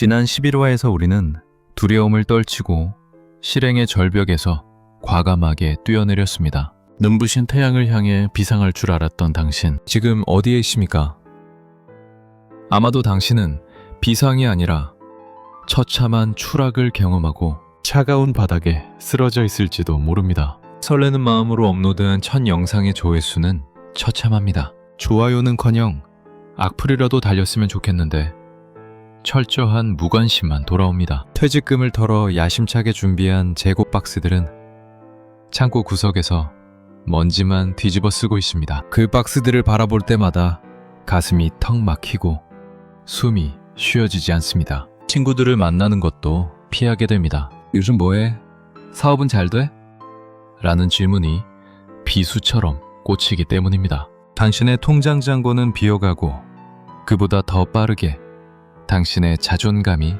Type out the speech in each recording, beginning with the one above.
지난 11화에서 우리는 두려움을 떨치고 실행의 절벽에서 과감하게 뛰어내렸습니다. 눈부신 태양을 향해 비상할 줄 알았던 당신, 지금 어디에 있습니까? 아마도 당신은 비상이 아니라 처참한 추락을 경험하고 차가운 바닥에 쓰러져 있을지도 모릅니다. 설레는 마음으로 업로드한 첫 영상의 조회수는 처참합니다. 좋아요는커녕 악플이라도 달렸으면 좋겠는데 철저한 무관심만 돌아옵니다. 퇴직금을 털어 야심차게 준비한 재고 박스들은 창고 구석에서 먼지만 뒤집어 쓰고 있습니다. 그 박스들을 바라볼 때마다 가슴이 턱 막히고 숨이 쉬어지지 않습니다. 친구들을 만나는 것도 피하게 됩니다. 요즘 뭐해? 사업은 잘 돼? 라는 질문이 비수처럼 꽂히기 때문입니다. 당신의 통장 잔고는 비어가고 그보다 더 빠르게 당신의 자존감이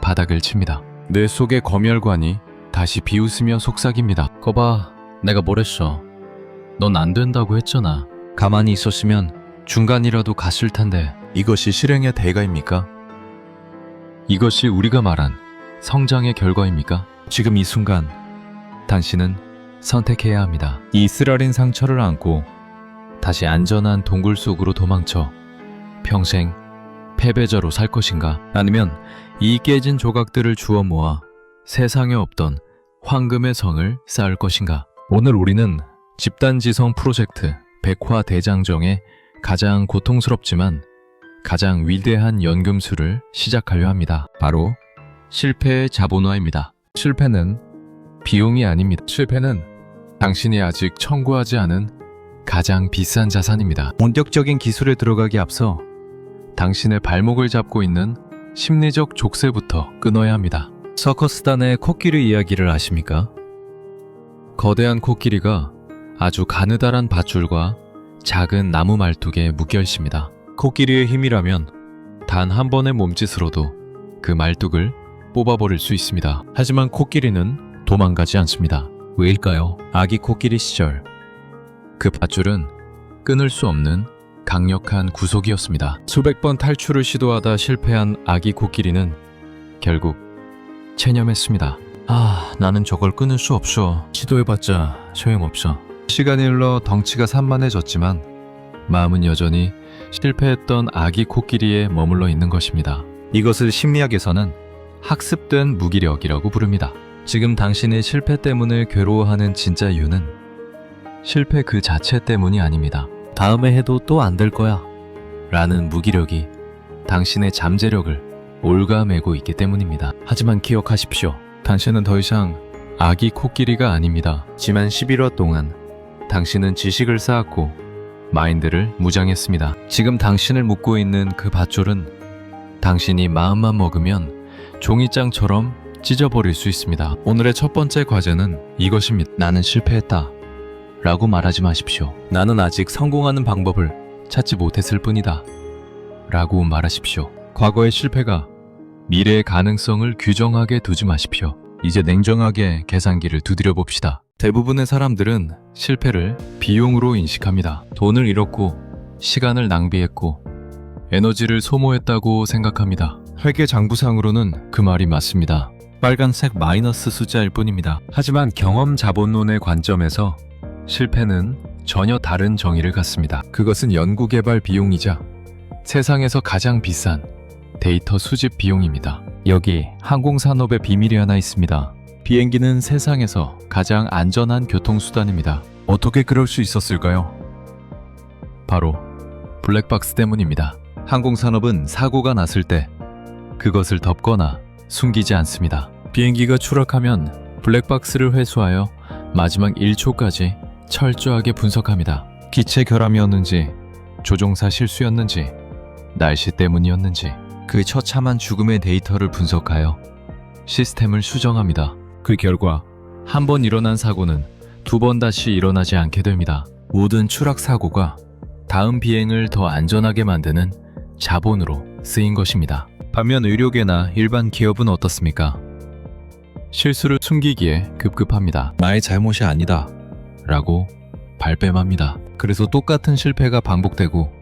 바닥을 칩니다. 뇌 속의 검열관이 다시 비웃으며 속삭입니다. 거봐, 내가 뭘 했어. 넌 안 된다고 했잖아. 가만히 있었으면 중간이라도 갔을 텐데. 이것이 실행의 대가입니까? 이것이 우리가 말한 성장의 결과입니까? 지금 이 순간 당신은 선택해야 합니다. 이 쓰라린 상처를 안고 다시 안전한 동굴 속으로 도망쳐 평생 패배자로 살 것인가? 아니면 이 깨진 조각들을 주워 모아 세상에 없던 황금의 성을 쌓을 것인가? 오늘 우리는 집단지성 프로젝트 백화 대장정의 가장 고통스럽지만 가장 위대한 연금술을 시작하려 합니다. 바로 실패의 자본화입니다. 실패는 비용이 아닙니다. 실패는 당신이 아직 청구하지 않은 가장 비싼 자산입니다. 본격적인 기술에 들어가기 앞서 당신의 발목을 잡고 있는 심리적 족쇄부터 끊어야 합니다. 서커스단의 코끼리 이야기를 아십니까? 거대한 코끼리가 아주 가느다란 밧줄과 작은 나무 말뚝에 있습니다. 코끼리의 힘이라면 단 한 번의 몸짓으로도 그 말뚝을 뽑아버릴 수 있습니다. 하지만 코끼리는 도망가지 않습니다. 왜일까요? 아기 코끼리 시절 그 밧줄은 끊을 수 없는 강력한 구속이었습니다. 수백 번 탈출을 시도하다 실패한 아기 코끼리는 결국 체념했습니다. 아, 나는 저걸 끊을 수 없어. 시도해봤자 소용없어. 시간이 흘러 덩치가 산만해졌지만 마음은 여전히 실패했던 아기 코끼리에 머물러 있는 것입니다. 이것을 심리학에서는 학습된 무기력이라고 부릅니다. 지금 당신의 실패 때문에 괴로워하는 진짜 이유는 실패 그 자체 때문이 아닙니다. 다음에 해도 또 안 될 거야. 라는 무기력이 당신의 잠재력을 올가매고 있기 때문입니다. 하지만 기억하십시오. 당신은 더 이상 아기 코끼리가 아닙니다. 지난 11화 동안 당신은 지식을 쌓았고 마인드를 무장했습니다. 지금 당신을 묶고 있는 그 밧줄은 당신이 마음만 먹으면 종이장처럼 찢어버릴 수 있습니다. 오늘의 첫 번째 과제는 이것입니다. 나는 실패했다. 라고 말하지 마십시오. 나는 아직 성공하는 방법을 찾지 못했을 뿐이다. 라고 말하십시오. 과거의 실패가 미래의 가능성을 규정하게 두지 마십시오. 이제 냉정하게 계산기를 두드려 봅시다. 대부분의 사람들은 실패를 비용으로 인식합니다. 돈을 잃었고, 시간을 낭비했고, 에너지를 소모했다고 생각합니다. 회계 장부상으로는 그 말이 맞습니다. 빨간색 마이너스 숫자일 뿐입니다. 하지만 경험 자본론의 관점에서 실패는 전혀 다른 정의를 갖습니다. 그것은 연구개발 비용이자 세상에서 가장 비싼 데이터 수집 비용입니다. 여기 항공산업의 비밀이 하나 있습니다. 비행기는 세상에서 가장 안전한 교통수단입니다. 어떻게 그럴 수 있었을까요? 바로 블랙박스 때문입니다. 항공산업은 사고가 났을 때 그것을 덮거나 숨기지 않습니다. 비행기가 추락하면 블랙박스를 회수하여 마지막 1초까지 철저하게 분석합니다. 기체 결함이었는지, 조종사 실수였는지, 날씨 때문이었는지, 그 처참한 죽음의 데이터를 분석하여 시스템을 수정합니다. 그 결과 한 번 일어난 사고는 두 번 다시 일어나지 않게 됩니다. 모든 추락 사고가 다음 비행을 더 안전하게 만드는 자본으로 쓰인 것입니다. 반면 의료계나 일반 기업은 어떻습니까? 실수를 숨기기에 급급합니다. 나의 잘못이 아니다. 라고 발뺌합니다. 그래서 똑같은 실패가 반복되고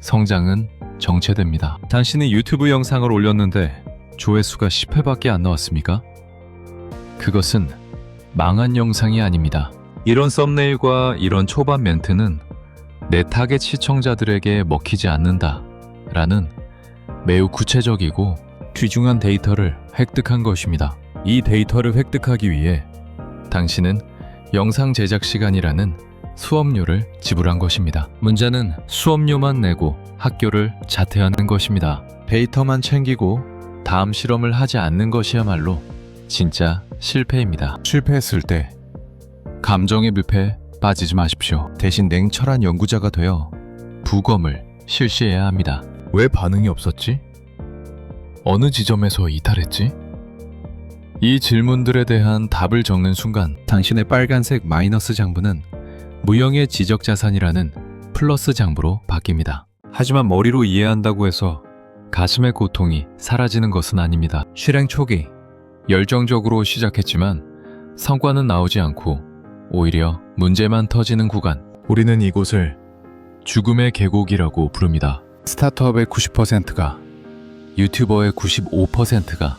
성장은 정체됩니다. 당신이 유튜브 영상을 올렸는데 조회수가 10회밖에 안 나왔습니까? 그것은 망한 영상이 아닙니다. 이런 썸네일과 이런 초반 멘트는 내 타겟 시청자들에게 먹히지 않는다 라는 매우 구체적이고 귀중한 데이터를 획득한 것입니다. 이 데이터를 획득하기 위해 당신은 영상 제작 시간이라는 수업료를 지불한 것입니다. 문제는 수업료만 내고 학교를 자퇴하는 것입니다. 데이터만 챙기고 다음 실험을 하지 않는 것이야말로 진짜 실패입니다. 실패했을 때 감정의 늪에 빠지지 마십시오. 대신 냉철한 연구자가 되어 부검을 실시해야 합니다. 왜 반응이 없었지? 어느 지점에서 이탈했지? 이 질문들에 대한 답을 적는 순간 당신의 빨간색 마이너스 장부는 무형의 지적 자산이라는 플러스 장부로 바뀝니다. 하지만 머리로 이해한다고 해서 가슴의 고통이 사라지는 것은 아닙니다. 실행 초기 열정적으로 시작했지만 성과는 나오지 않고 오히려 문제만 터지는 구간. 우리는 이곳을 죽음의 계곡이라고 부릅니다. 스타트업의 90%가 유튜버의 95%가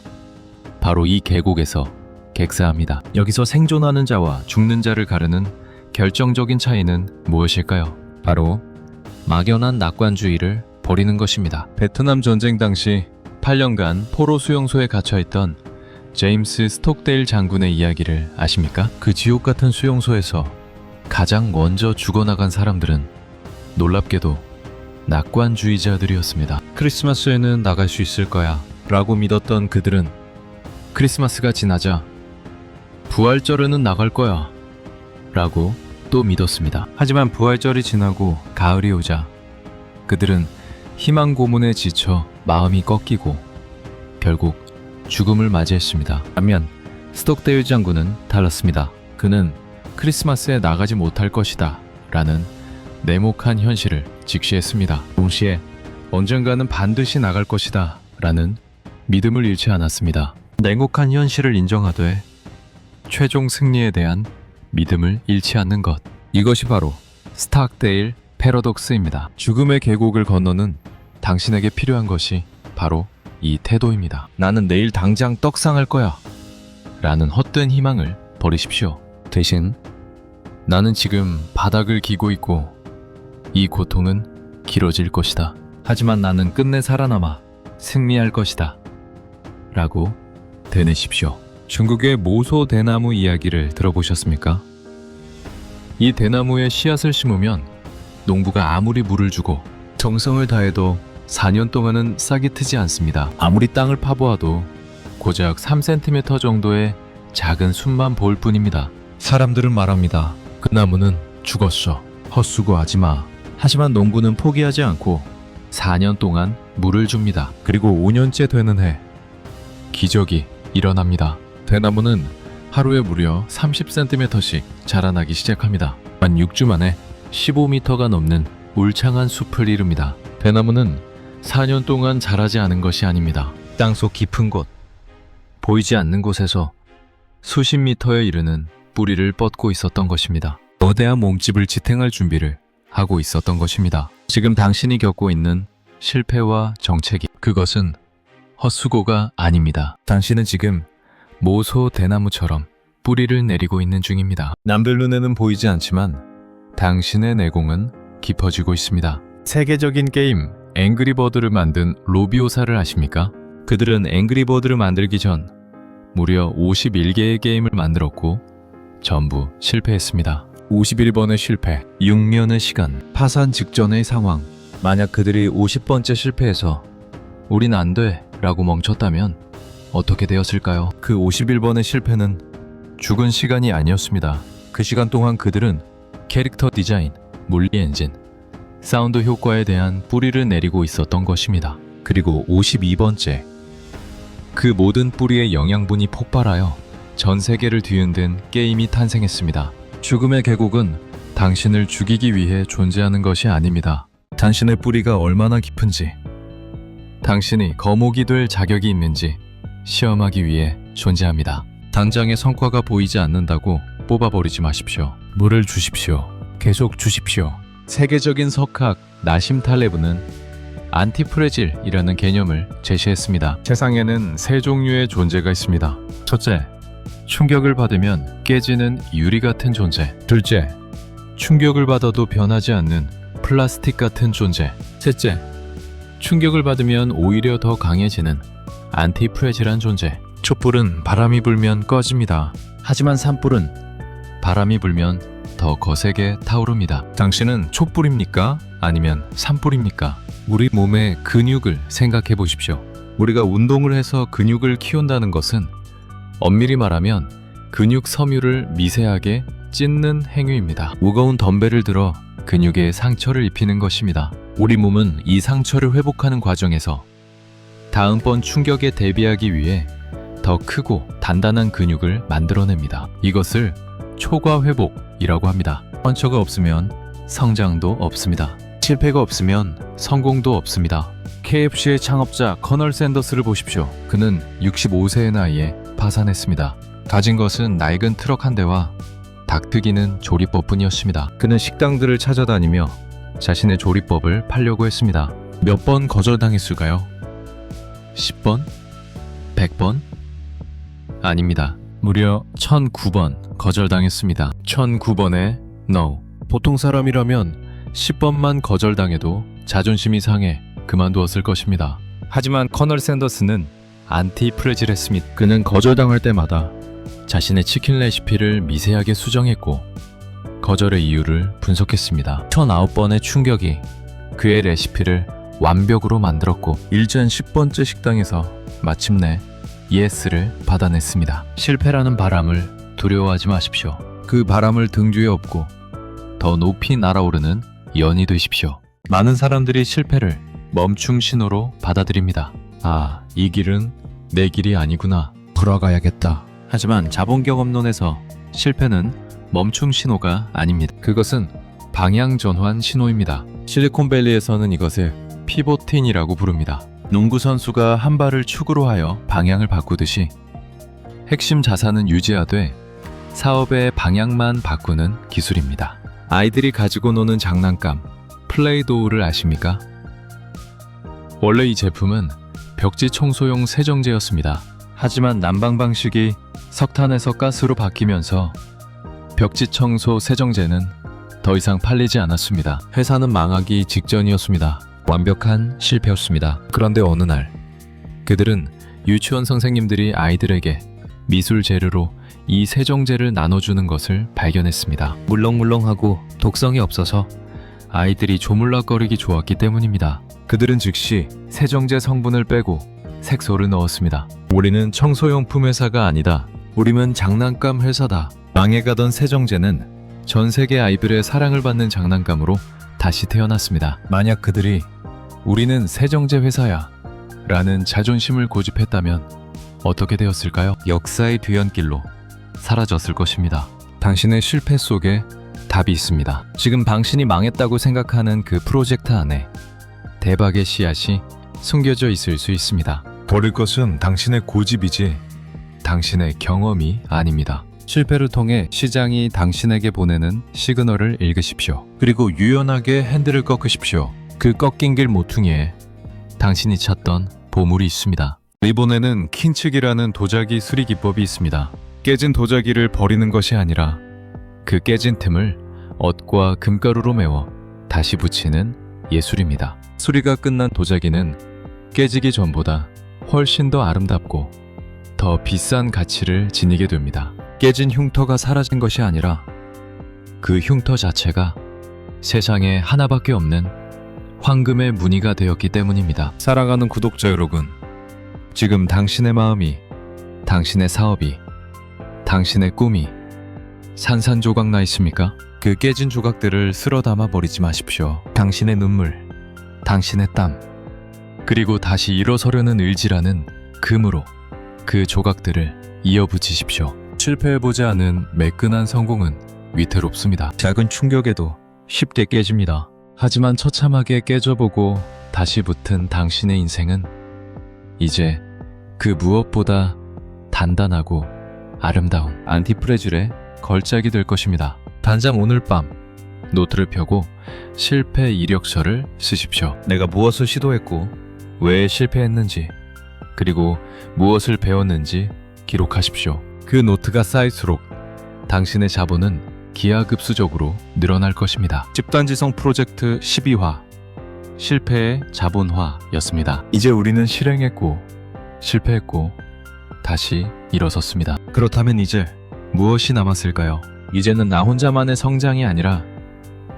바로 이 계곡에서 객사합니다. 여기서 생존하는 자와 죽는 자를 가르는 결정적인 차이는 무엇일까요? 바로 막연한 낙관주의를 버리는 것입니다. 베트남 전쟁 당시 8년간 포로 수용소에 갇혀있던 제임스 스톡데일 장군의 이야기를 아십니까? 그 지옥 같은 수용소에서 가장 먼저 죽어나간 사람들은 놀랍게도 낙관주의자들이었습니다. 크리스마스에는 나갈 수 있을 거야 라고 믿었던 그들은 크리스마스가 지나자 부활절에는 나갈 거야 라고 또 믿었습니다. 하지만 부활절이 지나고 가을이 오자 그들은 희망 고문에 지쳐 마음이 꺾이고 결국 죽음을 맞이했습니다. 반면 스톡데일 장군은 달랐습니다. 그는 크리스마스에 나가지 못할 것이다 라는 냉혹한 현실을 직시했습니다. 동시에 언젠가는 반드시 나갈 것이다 라는 믿음을 잃지 않았습니다. 냉혹한 현실을 인정하되 최종 승리에 대한 믿음을 잃지 않는 것. 이것이 바로 스탁데일 패러독스입니다. 죽음의 계곡을 건너는 당신에게 필요한 것이 바로 이 태도입니다. 나는 내일 당장 떡상할 거야. 라는 헛된 희망을 버리십시오. 대신 나는 지금 바닥을 기고 있고 이 고통은 길어질 것이다. 하지만 나는 끝내 살아남아 승리할 것이다. 라고 되내십시오. 중국의 모소 대나무 이야기를 들어보셨습니까? 이 대나무에 씨앗을 심으면 농부가 아무리 물을 주고 정성을 다해도 4년 동안은 싹이 트지 않습니다. 아무리 땅을 파보아도 고작 3cm 정도의 작은 숲만 보일 뿐입니다. 사람들은 말합니다. 그 나무는 죽었어. 헛수고하지 마. 하지만 농부는 포기하지 않고 4년 동안 물을 줍니다. 그리고 5년째 되는 해 기적이 일어납니다. 대나무는 하루에 무려 30cm씩 자라나기 시작합니다. 만 6주 만에 15m가 넘는 울창한 숲을 이룹니다. 대나무는 4년 동안 자라지 않은 것이 아닙니다. 땅속 깊은 곳, 보이지 않는 곳에서 수십 미터에 이르는 뿌리를 뻗고 있었던 것입니다. 거대한 몸집을 지탱할 준비를 하고 있었던 것입니다. 지금 당신이 겪고 있는 실패와 정체기, 그것은 헛수고가 아닙니다. 당신은 지금 모소 대나무처럼 뿌리를 내리고 있는 중입니다. 남들 눈에는 보이지 않지만 당신의 내공은 깊어지고 있습니다. 세계적인 게임 앵그리버드를 만든 로비오사를 아십니까? 그들은 앵그리버드를 만들기 전 무려 51개의 게임을 만들었고 전부 실패했습니다. 51번의 실패, 6년의 시간, 파산 직전의 상황. 만약 그들이 50번째 실패해서 우린 안 돼 라고 멈췄다면 어떻게 되었을까요? 그 51번의 실패는 죽은 시간이 아니었습니다. 그 시간 동안 그들은 캐릭터 디자인, 물리 엔진, 사운드 효과에 대한 뿌리를 내리고 있었던 것입니다. 그리고 52번째. 그 모든 뿌리의 영양분이 폭발하여 전 세계를 뒤흔든 게임이 탄생했습니다. 죽음의 계곡은 당신을 죽이기 위해 존재하는 것이 아닙니다. 당신의 뿌리가 얼마나 깊은지, 당신이 거목이 될 자격이 있는지 시험하기 위해 존재합니다. 당장의 성과가 보이지 않는다고 뽑아버리지 마십시오. 물을 주십시오. 계속 주십시오. 세계적인 석학 나심 탈레브는 안티프레질이라는 개념을 제시했습니다. 세상에는 세 종류의 존재가 있습니다. 첫째, 충격을 받으면 깨지는 유리 같은 존재. 둘째, 충격을 받아도 변하지 않는 플라스틱 같은 존재. 셋째, 충격을 받으면 오히려 더 강해지는 안티프레질한 존재. 촛불은 바람이 불면 꺼집니다. 하지만 산불은 바람이 불면 더 거세게 타오릅니다. 당신은 촛불입니까? 아니면 산불입니까? 우리 몸의 근육을 생각해 보십시오. 우리가 운동을 해서 근육을 키운다는 것은 엄밀히 말하면 근육 섬유를 미세하게 찢는 행위입니다. 무거운 덤벨을 들어 근육에 상처를 입히는 것입니다. 우리 몸은 이 상처를 회복하는 과정에서 다음번 충격에 대비하기 위해 더 크고 단단한 근육을 만들어냅니다. 이것을 초과 회복이라고 합니다. 펀처가 없으면 성장도 없습니다. 실패가 없으면 성공도 없습니다. KFC의 창업자 커널 샌더스를 보십시오. 그는 65세의 나이에 파산했습니다. 가진 것은 낡은 트럭 한 대와 닭튀기는 조리법뿐이었습니다. 그는 식당들을 찾아다니며 자신의 조리법을 팔려고 했습니다. 몇 번 거절당했을까요? 10번? 100번? 아닙니다. 무려 1009번 거절당했습니다. 1009번의 no. 보통 사람이라면 10번만 거절당해도 자존심이 상해 그만두었을 것입니다. 하지만 커널 샌더스는 안티프레질했습니다. 그는 거절당할 때마다 자신의 치킨 레시피를 미세하게 수정했고 거절의 이유를 분석했습니다. 1009번의 충격이 그의 레시피를 완벽으로 만들었고 일전 10번째 식당에서 마침내 예스를 받아냈습니다. 실패라는 바람을 두려워하지 마십시오. 그 바람을 등주에 업고 더 높이 날아오르는 연이 되십시오. 많은 사람들이 실패를 멈춤 신호로 받아들입니다. 아, 이 길은 내 길이 아니구나. 돌아가야겠다. 하지만 자본 경험론에서 실패는 멈춤 신호가 아닙니다. 그것은 방향 전환 신호입니다. 실리콘밸리에서는 이것을 피보틴이라고 부릅니다. 농구 선수가 한 발을 축으로 하여 방향을 바꾸듯이 핵심 자산은 유지하되 사업의 방향만 바꾸는 기술입니다. 아이들이 가지고 노는 장난감 플레이도우를 아십니까? 원래 이 제품은 벽지 청소용 세정제였습니다. 하지만 난방 방식이 석탄에서 가스로 바뀌면서 벽지 청소 세정제는 더 이상 팔리지 않았습니다. 회사는 망하기 직전이었습니다. 완벽한 실패였습니다. 그런데 어느 날 그들은 유치원 선생님들이 아이들에게 미술 재료로 이 세정제를 나눠주는 것을 발견했습니다. 물렁물렁하고 독성이 없어서 아이들이 조물락거리기 좋았기 때문입니다. 그들은 즉시 세정제 성분을 빼고 색소를 넣었습니다. 우리는 청소용품 회사가 아니다. 우리는 장난감 회사다. 망해가던 세정제는 전 세계 아이들의 사랑을 받는 장난감으로 다시 태어났습니다. 만약 그들이 우리는 세정제 회사야 라는 자존심을 고집했다면 어떻게 되었을까요? 역사의 뒤연길로 사라졌을 것입니다. 당신의 실패 속에 답이 있습니다. 지금 당신이 망했다고 생각하는 그 프로젝트 안에 대박의 씨앗이 숨겨져 있을 수 있습니다. 버릴 것은 당신의 고집이지 당신의 경험이 아닙니다. 실패를 통해 시장이 당신에게 보내는 시그널을 읽으십시오. 그리고 유연하게 핸들을 꺾으십시오. 그 꺾인 길 모퉁이에 당신이 찾던 보물이 있습니다. 일본에는 킨츠기라는 도자기 수리 기법이 있습니다. 깨진 도자기를 버리는 것이 아니라 그 깨진 틈을 엇과 금가루로 메워 다시 붙이는 예술입니다. 수리가 끝난 도자기는 깨지기 전보다 훨씬 더 아름답고 더 비싼 가치를 지니게 됩니다. 깨진 흉터가 사라진 것이 아니라 그 흉터 자체가 세상에 하나밖에 없는 황금의 무늬가 되었기 때문입니다. 사랑하는 구독자 여러분, 지금 당신의 마음이, 당신의 사업이, 당신의 꿈이 산산조각 나 있습니까? 그 깨진 조각들을 쓸어 담아 버리지 마십시오. 당신의 눈물, 당신의 땀, 그리고 다시 일어서려는 의지라는 금으로 그 조각들을 이어붙이십시오. 실패해보지 않은 매끈한 성공은 위태롭습니다. 작은 충격에도 쉽게 깨집니다. 하지만 처참하게 깨져보고 다시 붙은 당신의 인생은 이제 그 무엇보다 단단하고 아름다운 안티프레줄의 걸작이 될 것입니다. 단장 오늘 밤 노트를 펴고 실패 이력서를 쓰십시오. 내가 무엇을 시도했고 왜 실패했는지 그리고 무엇을 배웠는지 기록하십시오. 그 노트가 쌓일수록 당신의 자본은 기하급수적으로 늘어날 것입니다. 집단지성 프로젝트 12화 실패의 자본화였습니다. 이제 우리는 실행했고 실패했고 다시 일어섰습니다. 그렇다면 이제 무엇이 남았을까요? 이제는 나 혼자만의 성장이 아니라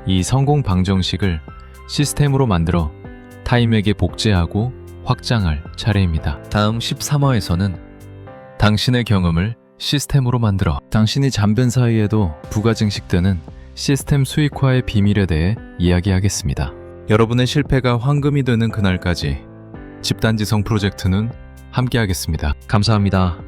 이 성공 방정식을 시스템으로 만들어 타임에게 복제하고 확장할 차례입니다. 다음 13화에서는 당신의 경험을 시스템으로 만들어 당신이 잠든 사이에도 부가 증식되는 시스템 수익화의 비밀에 대해 이야기하겠습니다. 여러분의 실패가 황금이 되는 그날까지 집단지성 프로젝트는 함께하겠습니다. 감사합니다.